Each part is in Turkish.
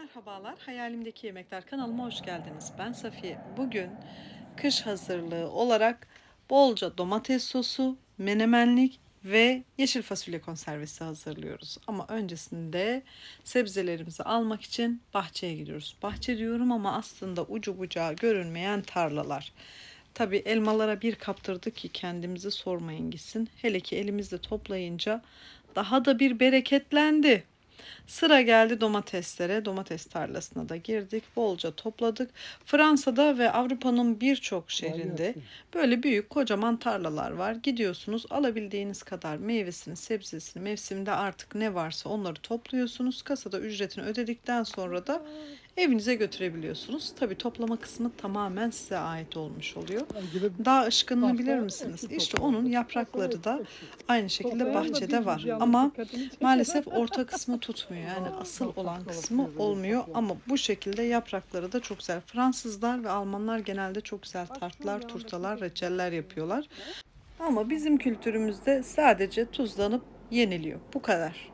Merhabalar, Hayalimdeki Yemekler kanalıma hoş geldiniz. Ben Safiye. Bugün kış hazırlığı olarak bolca domates sosu, menemenlik ve yeşil fasulye konservesi hazırlıyoruz. Ama öncesinde sebzelerimizi almak için bahçeye gidiyoruz. Bahçe diyorum ama aslında ucu bucağı görünmeyen tarlalar. Tabi elmalara bir kaptırdık ki kendimizi sormayın gitsin. Hele ki elimizde toplayınca daha da bir bereketlendi. Sıra geldi domateslere. Domates tarlasına da girdik. Bolca topladık. Fransa'da ve Avrupa'nın birçok şehrinde böyle büyük kocaman tarlalar var. Gidiyorsunuz alabildiğiniz kadar meyvesini, sebzesini, mevsimde artık ne varsa onları topluyorsunuz. Kasada ücretini ödedikten sonra da evinize götürebiliyorsunuz. Tabi toplama kısmı tamamen size ait olmuş oluyor. Dağ ışkınını bilir misiniz? İşte onun yaprakları da aynı şekilde bahçede var. Ama maalesef orta kısmı tutmuyor. Yani asıl olan kısmı olmuyor. Ama bu şekilde yaprakları da çok güzel. Fransızlar ve Almanlar genelde çok güzel tartlar, turtalar, reçeller yapıyorlar. Ama bizim kültürümüzde sadece tuzlanıp yeniliyor. Bu kadar.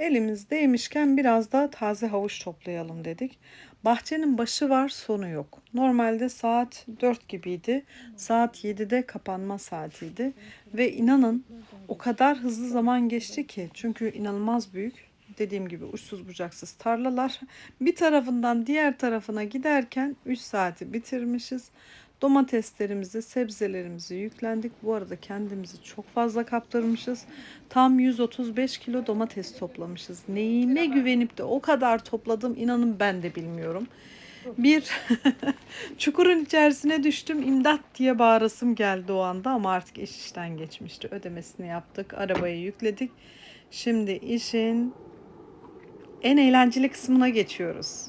Elimizdeymişken biraz da taze havuç toplayalım dedik. Bahçenin başı var, sonu yok. Normalde saat 4 gibiydi. Saat 7'de kapanma saatiydi. Ve inanın o kadar hızlı zaman geçti ki. Çünkü inanılmaz büyük. Dediğim gibi uçsuz bucaksız tarlalar. Bir tarafından diğer tarafına giderken 3 saati bitirmişiz. Domateslerimizi, sebzelerimizi yüklendik. Bu arada kendimizi çok fazla kaptırmışız. Tam 135 kilo domates toplamışız. Neyine güvenip de o kadar topladım inanın ben de bilmiyorum. Bir çukurun içerisine düştüm. İmdat diye bağırasım geldi o anda ama artık iş işten geçmişti. Ödemesini yaptık. Arabayı yükledik. Şimdi işin en eğlenceli kısmına geçiyoruz.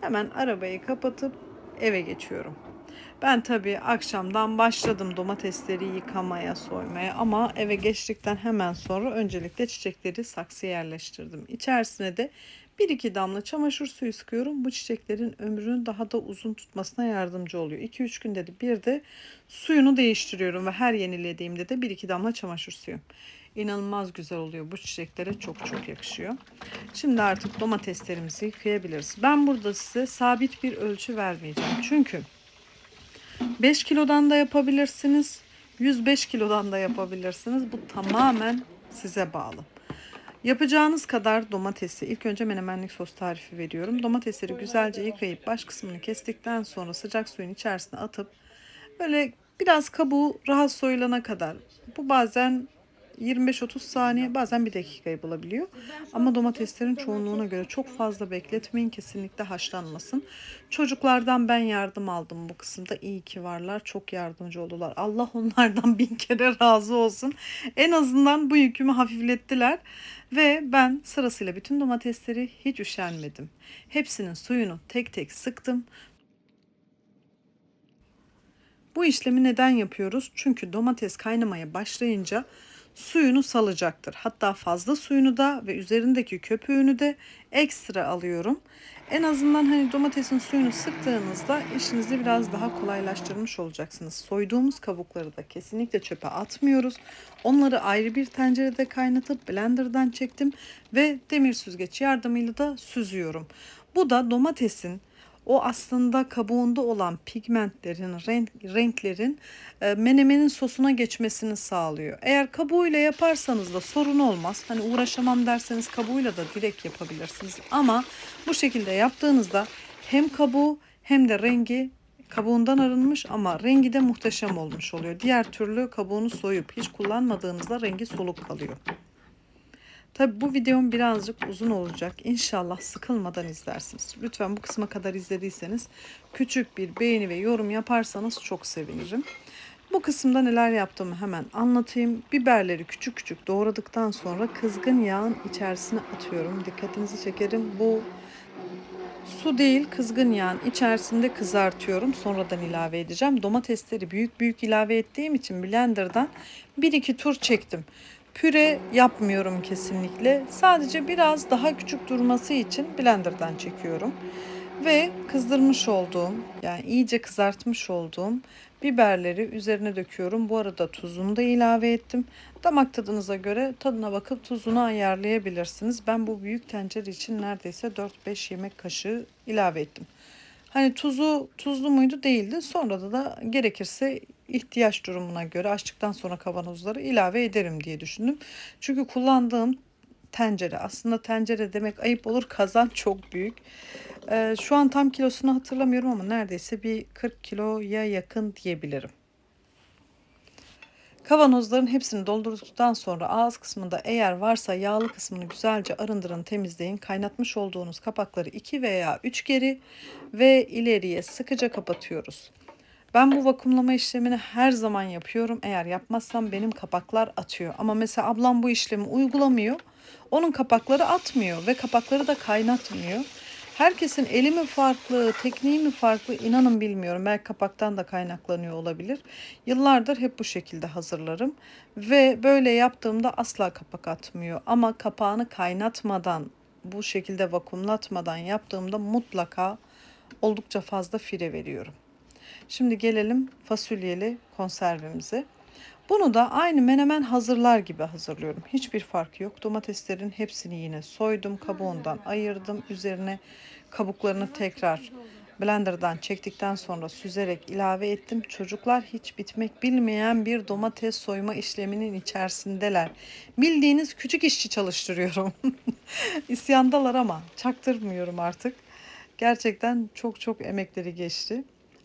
Hemen arabayı kapatıp eve geçiyorum. Ben tabii akşamdan başladım domatesleri yıkamaya, soymaya ama eve geçtikten hemen sonra öncelikle çiçekleri saksıya yerleştirdim. İçerisine de bir iki damla çamaşır suyu sıkıyorum. Bu çiçeklerin ömrünü daha da uzun tutmasına yardımcı oluyor. 2-3 günde de bir de suyunu değiştiriyorum ve her yenilediğimde de bir iki damla çamaşır suyu. İnanılmaz güzel oluyor. Bu çiçeklere çok çok yakışıyor. Şimdi artık domateslerimizi yıkayabiliriz. Ben burada size sabit bir ölçü vermeyeceğim. Çünkü 5 kilodan da yapabilirsiniz. 105 kilodan da yapabilirsiniz. Bu tamamen size bağlı. Yapacağınız kadar domatesi ilk önce menemenlik sos tarifi veriyorum. Domatesleri güzelce yıkayıp baş kısmını kestikten sonra sıcak suyun içerisine atıp böyle biraz kabuğu rahat soyulana kadar. Bu bazen 25-30 saniye bazen bir dakikayı bulabiliyor. Ama domateslerin çoğunluğuna göre çok fazla bekletmeyin. Kesinlikle haşlanmasın. Çocuklardan ben yardım aldım bu kısımda. İyi ki varlar. Çok yardımcı oldular. Allah onlardan bin kere razı olsun. En azından bu yükümü hafiflettiler. Ve ben sırasıyla bütün domatesleri hiç üşenmedim. Hepsinin suyunu tek tek sıktım. Bu işlemi neden yapıyoruz? Çünkü domates kaynamaya başlayınca suyunu salacaktır. Hatta fazla suyunu da ve üzerindeki köpüğünü de ekstra alıyorum. En azından hani domatesin suyunu sıktığınızda işinizi biraz daha kolaylaştırmış olacaksınız. Soyduğumuz kabukları da kesinlikle çöpe atmıyoruz. Onları ayrı bir tencerede kaynatıp blenderdan çektim ve demir süzgeç yardımıyla da süzüyorum. Bu da domatesin o aslında kabuğunda olan pigmentlerin, renk, renklerin e, menemenin sosuna geçmesini sağlıyor. Eğer kabuğuyla yaparsanız da sorun olmaz. Hani uğraşamam derseniz kabuğuyla da direkt yapabilirsiniz. Ama bu şekilde yaptığınızda hem kabuğu hem de rengi kabuğundan arınmış ama rengi de muhteşem olmuş oluyor. Diğer türlü kabuğunu soyup hiç kullanmadığınızda rengi soluk kalıyor. Tabi bu videom birazcık uzun olacak. İnşallah sıkılmadan izlersiniz. Lütfen bu kısma kadar izlediyseniz küçük bir beğeni ve yorum yaparsanız çok sevinirim. Bu kısımda neler yaptığımı hemen anlatayım. Biberleri küçük küçük doğradıktan sonra kızgın yağın içerisine atıyorum. Dikkatinizi çekerim. Bu su değil kızgın yağın içerisinde kızartıyorum. Sonradan ilave edeceğim. Domatesleri büyük büyük ilave ettiğim için blenderdan bir iki tur çektim. Püre yapmıyorum kesinlikle. Sadece biraz daha küçük durması için blenderdan çekiyorum. Ve kızdırmış olduğum yani iyice kızartmış olduğum biberleri üzerine döküyorum. Bu arada tuzunu da ilave ettim. Damak tadınıza göre tadına bakıp tuzunu ayarlayabilirsiniz. Ben bu büyük tencere için neredeyse 4-5 yemek kaşığı ilave ettim. Hani tuzu tuzlu muydu değildi. Sonra da, da gerekirse ihtiyaç durumuna göre açtıktan sonra kavanozları ilave ederim diye düşündüm. Çünkü kullandığım tencere aslında tencere demek ayıp olur kazan çok büyük. Ee, şu an tam kilosunu hatırlamıyorum ama neredeyse bir 40 kiloya yakın diyebilirim. Kavanozların hepsini doldurduktan sonra ağız kısmında eğer varsa yağlı kısmını güzelce arındırın temizleyin. Kaynatmış olduğunuz kapakları 2 veya 3 geri ve ileriye sıkıca kapatıyoruz. Ben bu vakumlama işlemini her zaman yapıyorum. Eğer yapmazsam benim kapaklar atıyor. Ama mesela ablam bu işlemi uygulamıyor. Onun kapakları atmıyor ve kapakları da kaynatmıyor. Herkesin eli mi farklı, tekniği mi farklı inanın bilmiyorum. Belki kapaktan da kaynaklanıyor olabilir. Yıllardır hep bu şekilde hazırlarım. Ve böyle yaptığımda asla kapak atmıyor. Ama kapağını kaynatmadan, bu şekilde vakumlatmadan yaptığımda mutlaka oldukça fazla fire veriyorum. Şimdi gelelim fasulyeli konservemize. Bunu da aynı menemen hazırlar gibi hazırlıyorum. Hiçbir fark yok. Domateslerin hepsini yine soydum, kabuğundan ayırdım. Üzerine kabuklarını tekrar blenderdan çektikten sonra süzerek ilave ettim. Çocuklar hiç bitmek bilmeyen bir domates soyma işleminin içerisindeler. Bildiğiniz küçük işçi çalıştırıyorum. İsyandalar ama çaktırmıyorum artık. Gerçekten çok çok emekleri geçti.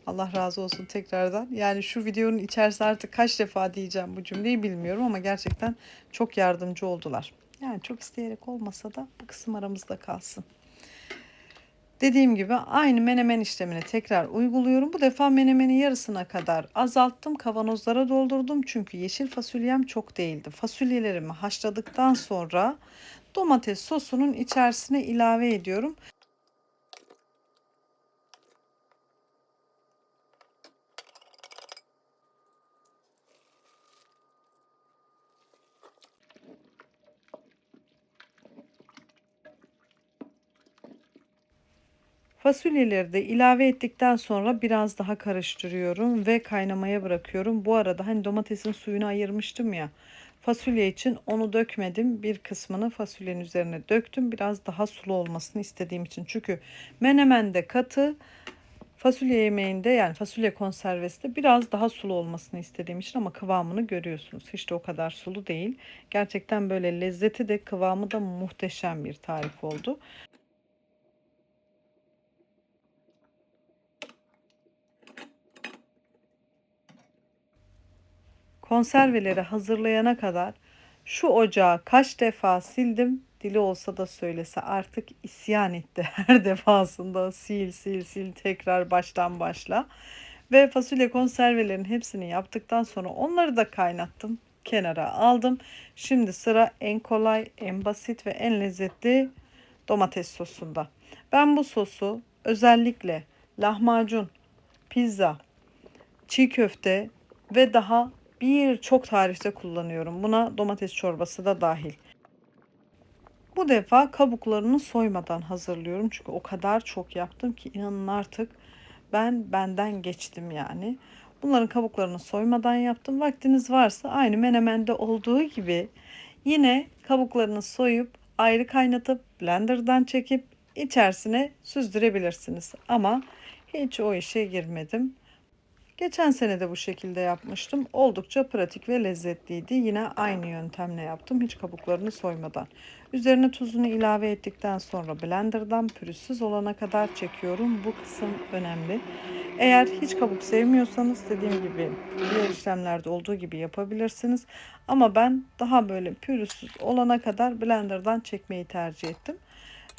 Allah razı olsun tekrardan. Yani şu videonun içerisinde artık kaç defa diyeceğim bu cümleyi bilmiyorum ama gerçekten çok yardımcı oldular. Yani çok isteyerek olmasa da bu kısım aramızda kalsın. Dediğim gibi aynı menemen işlemini tekrar uyguluyorum. Bu defa menemeni yarısına kadar azalttım. Kavanozlara doldurdum. Çünkü yeşil fasulyem çok değildi. Fasulyelerimi haşladıktan sonra domates sosunun içerisine ilave ediyorum. Fasulyeleri de ilave ettikten sonra biraz daha karıştırıyorum ve kaynamaya bırakıyorum. Bu arada hani domatesin suyunu ayırmıştım ya. Fasulye için onu dökmedim. Bir kısmını fasulyenin üzerine döktüm. Biraz daha sulu olmasını istediğim için. Çünkü menemende katı, fasulye yemeğinde yani fasulye konservesi de biraz daha sulu olmasını istediğim için ama kıvamını görüyorsunuz. Hiç de o kadar sulu değil. Gerçekten böyle lezzeti de kıvamı da muhteşem bir tarif oldu. Konserveleri hazırlayana kadar şu ocağı kaç defa sildim dili olsa da söylese artık isyan etti her defasında. Sil sil sil tekrar baştan başla. Ve fasulye konservelerin hepsini yaptıktan sonra onları da kaynattım kenara aldım. Şimdi sıra en kolay en basit ve en lezzetli domates sosunda. Ben bu sosu özellikle lahmacun pizza çiğ köfte ve daha birçok tarifte kullanıyorum. Buna domates çorbası da dahil. Bu defa kabuklarını soymadan hazırlıyorum. Çünkü o kadar çok yaptım ki inanın artık ben benden geçtim yani. Bunların kabuklarını soymadan yaptım. Vaktiniz varsa aynı menemende olduğu gibi yine kabuklarını soyup ayrı kaynatıp blenderdan çekip içerisine süzdürebilirsiniz. Ama hiç o işe girmedim. Geçen sene de bu şekilde yapmıştım. Oldukça pratik ve lezzetliydi. Yine aynı yöntemle yaptım. Hiç kabuklarını soymadan. Üzerine tuzunu ilave ettikten sonra blenderdan pürüzsüz olana kadar çekiyorum. Bu kısım önemli. Eğer hiç kabuk sevmiyorsanız dediğim gibi diğer işlemlerde olduğu gibi yapabilirsiniz. Ama ben daha böyle pürüzsüz olana kadar blenderdan çekmeyi tercih ettim.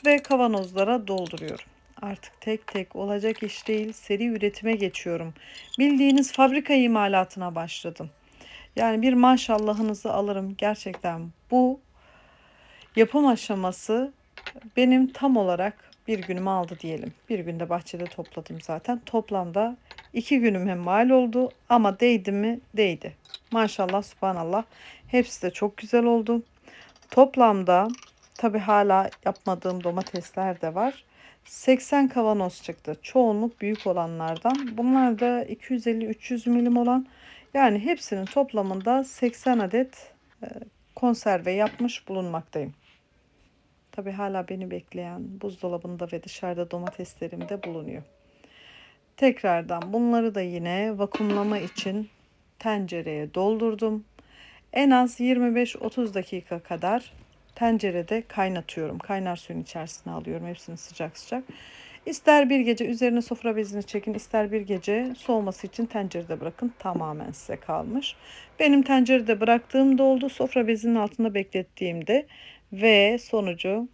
Ve kavanozlara dolduruyorum. Artık tek tek olacak iş değil, seri üretime geçiyorum. Bildiğiniz fabrika imalatına başladım. Yani bir maşallahınızı alırım gerçekten. Bu yapım aşaması benim tam olarak bir günümü aldı diyelim. Bir günde bahçede topladım zaten. Toplamda iki günüme mal oldu ama değdi mi? Değdi. Maşallah subhanallah. Hepsi de çok güzel oldu. Toplamda tabi hala yapmadığım domatesler de var. 80 kavanoz çıktı. Çoğunluk büyük olanlardan. Bunlar da 250-300 milim olan. Yani hepsinin toplamında 80 adet e, konserve yapmış bulunmaktayım. Tabi hala beni bekleyen buzdolabında ve dışarıda domateslerim de bulunuyor. Tekrardan bunları da yine vakumlama için tencereye doldurdum. En az 25-30 dakika kadar tencerede kaynatıyorum. Kaynar suyun içerisine alıyorum hepsini sıcak sıcak. İster bir gece üzerine sofra bezini çekin, ister bir gece soğuması için tencerede bırakın. Tamamen size kalmış. Benim tencerede bıraktığım oldu. Sofra bezinin altında beklettiğimde ve sonucu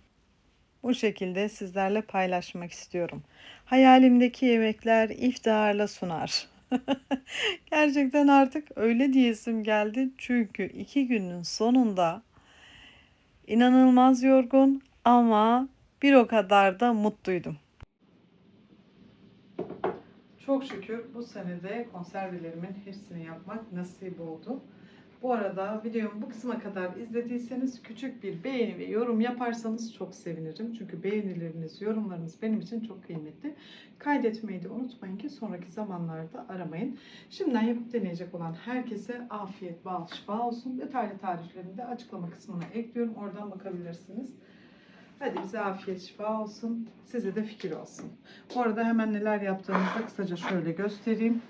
bu şekilde sizlerle paylaşmak istiyorum. Hayalimdeki yemekler iftiharla sunar. Gerçekten artık öyle diyesim geldi. Çünkü iki günün sonunda inanılmaz yorgun ama bir o kadar da mutluydum. Çok şükür bu senede konservelerimin hepsini yapmak nasip oldu. Bu arada videomu bu kısma kadar izlediyseniz küçük bir beğeni ve yorum yaparsanız çok sevinirim. Çünkü beğenileriniz, yorumlarınız benim için çok kıymetli. Kaydetmeyi de unutmayın ki sonraki zamanlarda aramayın. Şimdiden yapıp deneyecek olan herkese afiyet, bal, şifa olsun. Detaylı tariflerimi de açıklama kısmına ekliyorum. Oradan bakabilirsiniz. Hadi bize afiyet şifa olsun. Size de fikir olsun. Bu arada hemen neler yaptığımızı kısaca şöyle göstereyim.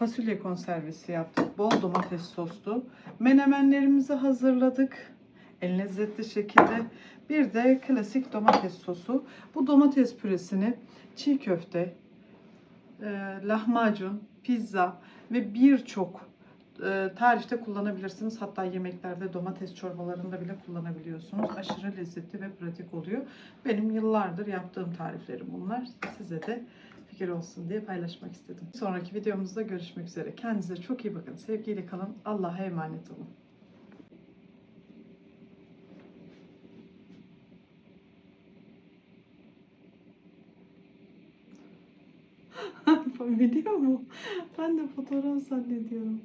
Fasulye konservesi yaptık. Bol domates soslu. Menemenlerimizi hazırladık. En lezzetli şekilde. Bir de klasik domates sosu. Bu domates püresini çiğ köfte, e, lahmacun, pizza ve birçok e, tarifte kullanabilirsiniz. Hatta yemeklerde, domates çorbalarında bile kullanabiliyorsunuz. Aşırı lezzetli ve pratik oluyor. Benim yıllardır yaptığım tariflerim bunlar. Size de fikir olsun diye paylaşmak istedim. Sonraki videomuzda görüşmek üzere. Kendinize çok iyi bakın. Sevgiyle kalın. Allah'a emanet olun. Video mu? Ben de fotoğraf zannediyorum.